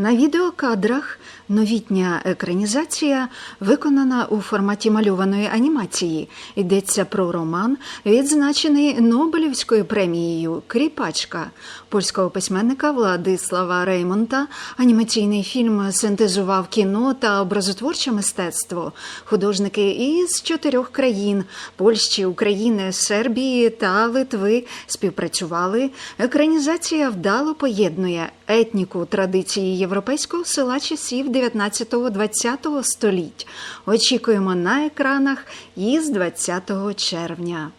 На відеокадрах новітня екранізація виконана у форматі мальованої анімації. Йдеться про роман, відзначений Нобелівською премією Кріпачка польського письменника Владислава Реймонта. Анімаційний фільм синтезував кіно та образотворче мистецтво. Художники із чотирьох країн Польщі, України, Сербії та Литви співпрацювали. Екранізація вдало поєднує етніку традиції європейського села часів 19-20 століть. Очікуємо на екранах із 20 червня.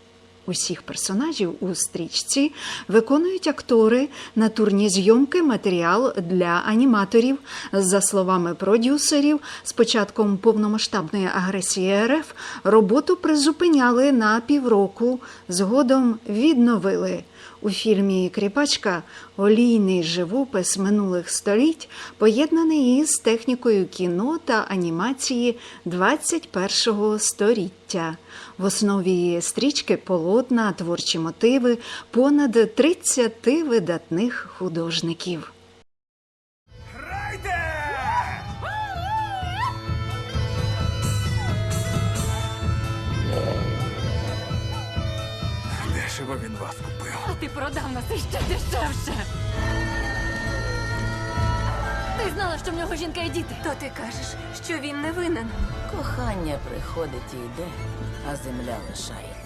Усіх персонажів у стрічці виконують актори, натурні зйомки, матеріал для аніматорів. За словами продюсерів, з початком повномасштабної агресії РФ роботу призупиняли на півроку, згодом відновили. У фільмі Кріпачка олійний живопис минулих століть поєднаний із технікою кіно та анімації 21-го століття. В основі стрічки полотна, творчі мотиви понад 30 видатних художників. Дешево він вас купив. А ти продав нас іще дешевше. Знала, що в нього жінка і діти. То ти кажеш, що він не винен. Кохання приходить і йде, а земля лишається.